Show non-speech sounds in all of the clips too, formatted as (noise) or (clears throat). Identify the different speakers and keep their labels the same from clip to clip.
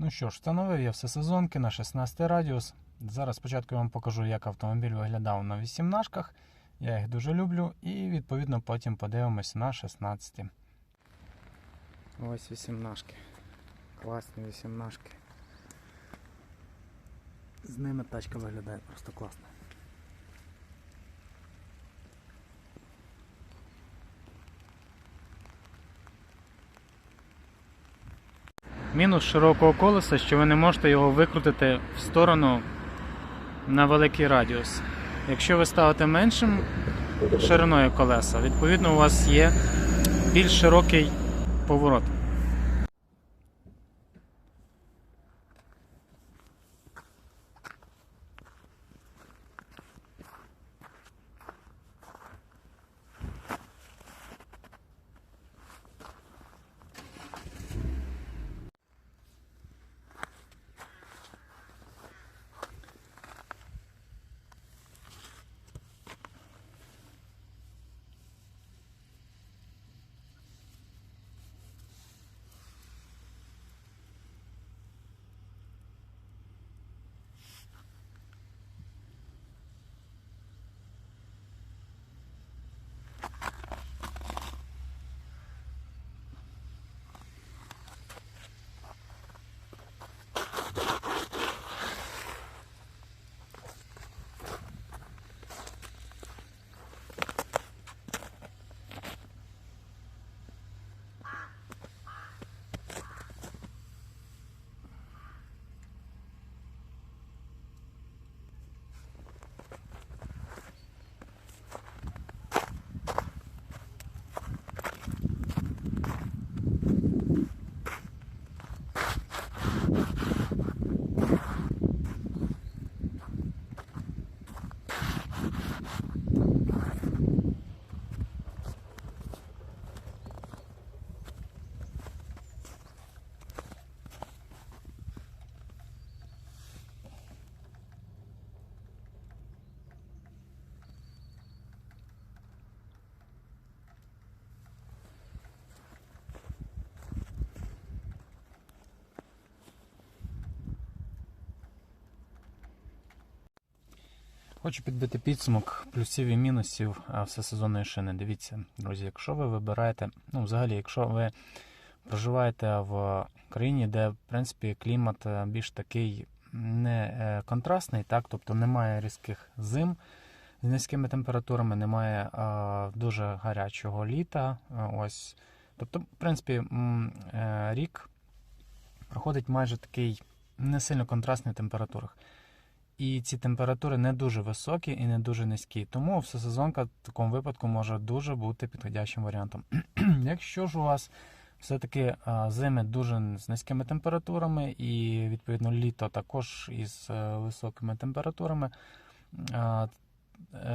Speaker 1: Ну що ж, встановив я все сезонки на 16 радіус. Зараз спочатку я вам покажу, як автомобіль виглядав на 18-шках. Я їх дуже люблю, і відповідно потім подивимось на 16. Ось 18. -ки. Класні 18. -ки. З ними тачка виглядає просто класно. Мінус широкого колеса, що ви не можете його викрутити в сторону на великий радіус. Якщо ви ставите меншим шириною колеса, відповідно у вас є більш широкий поворот. Хочу підбити підсумок плюсів і мінусів всесезонної шини. Дивіться, друзі, якщо ви вибираєте, ну взагалі, якщо ви проживаєте в країні, де в принципі клімат е, більш такий не е, контрастний, так, тобто немає різких зим з низькими температурами, немає а, дуже гарячого літа. Ось, тобто, в принципі, е, рік проходить майже такий не сильно контрастний в температурах. І ці температури не дуже високі і не дуже низькі. Тому всесезонка в такому випадку може дуже бути підходящим варіантом. (clears throat) Якщо ж у вас все-таки зими дуже з низькими температурами, і відповідно літо також із е, високими температурами, е,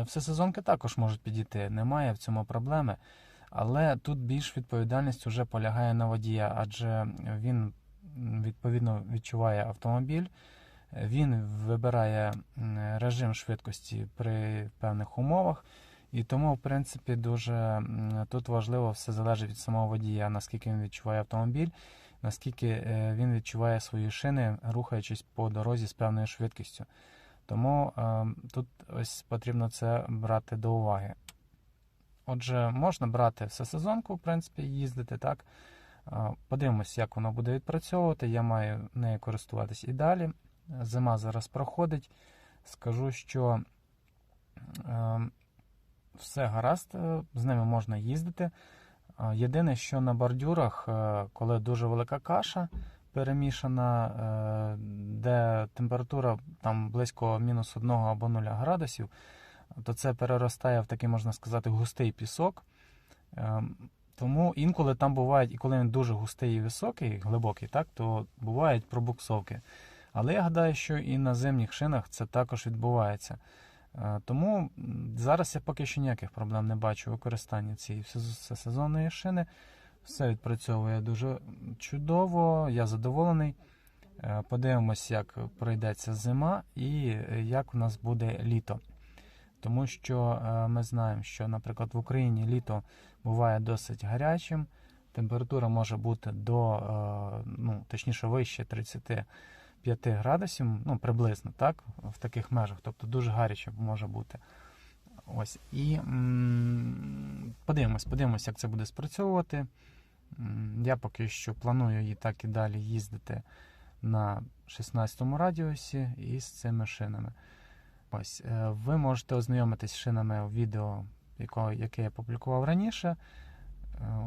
Speaker 1: всесезонки також можуть підійти. Немає в цьому проблеми. Але тут більш відповідальність вже полягає на водія, адже він відповідно відчуває автомобіль. Він вибирає режим швидкості при певних умовах, і тому, в принципі, дуже тут важливо все залежить від самого водія, наскільки він відчуває автомобіль, наскільки е, він відчуває свої шини, рухаючись по дорозі з певною швидкістю. Тому е, тут ось потрібно це брати до уваги. Отже, можна брати всесезонку, в принципі, їздити так. Е, Подивимось, як воно буде відпрацьовувати. Я маю нею користуватись і далі. Зима зараз проходить. Скажу, що е, все гаразд, е, з ними можна їздити. Е, Єдине, що на бордюрах, е, коли дуже велика каша перемішана, де температура там близько мінус 1 або 0 градусів, то це переростає в такий, можна сказати, густий пісок. Е, Тому інколи там бувають, і коли він дуже густий і високий, глибокий, так, то бувають пробуксовки. Але я гадаю, що і на зимніх шинах це також відбувається. Е, Тому зараз я поки що ніяких проблем не бачу у використанні цієї всесезонної шини. Все відпрацьовує дуже чудово, я задоволений. Е, Подивимось, як пройдеться зима і е, як у нас буде літо. Тому що ми знаємо, що, наприклад, в Україні літо буває досить гарячим, температура може бути до, ну, точніше, вище 35 градусів, ну, приблизно, так, в таких межах, тобто дуже гаряче може бути. Ось. І подивимось, подивимось, як це буде спрацьовувати. Я поки що планую і так і далі їздити на 16 радіусі із цими шинами. Ось, е, ви можете ознайомитись з шинами у відео, яке я публікував раніше. Е,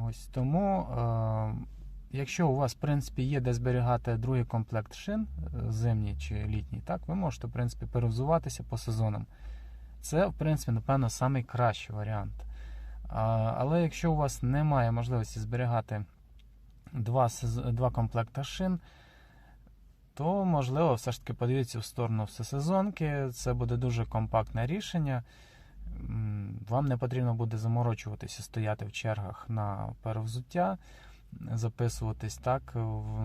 Speaker 1: Ось тому, е, якщо у вас, в принципі, є де зберігати другий комплект шин, е, зимній чи літній, так, ви можете, в принципі, перевзуватися по сезонам. Це, в принципі, напевно, найкращий варіант. А, Але якщо у вас немає можливості зберігати два, два комплекта шин, то можливо все ж таки подивіться в сторону всесезонки. Це буде дуже компактне рішення. Вам не потрібно буде заморочуватися, стояти в чергах на перевзуття, записуватись так.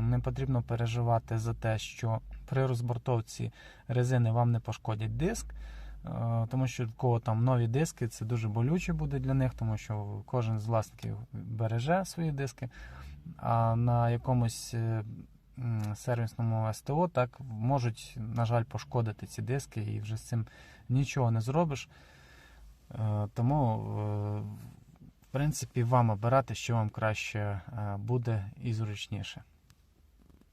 Speaker 1: Не потрібно переживати за те, що при розбортовці резини вам не пошкодять диск. Е, Тому що в кого там нові диски, це дуже болюче буде для них, тому що кожен з власників береже свої диски. А на якомусь е, сервісному СТО так можуть, на жаль, пошкодити ці диски, і вже з цим нічого не зробиш. Е, Тому, принципі, вам обирати, що вам краще е, буде і зручніше.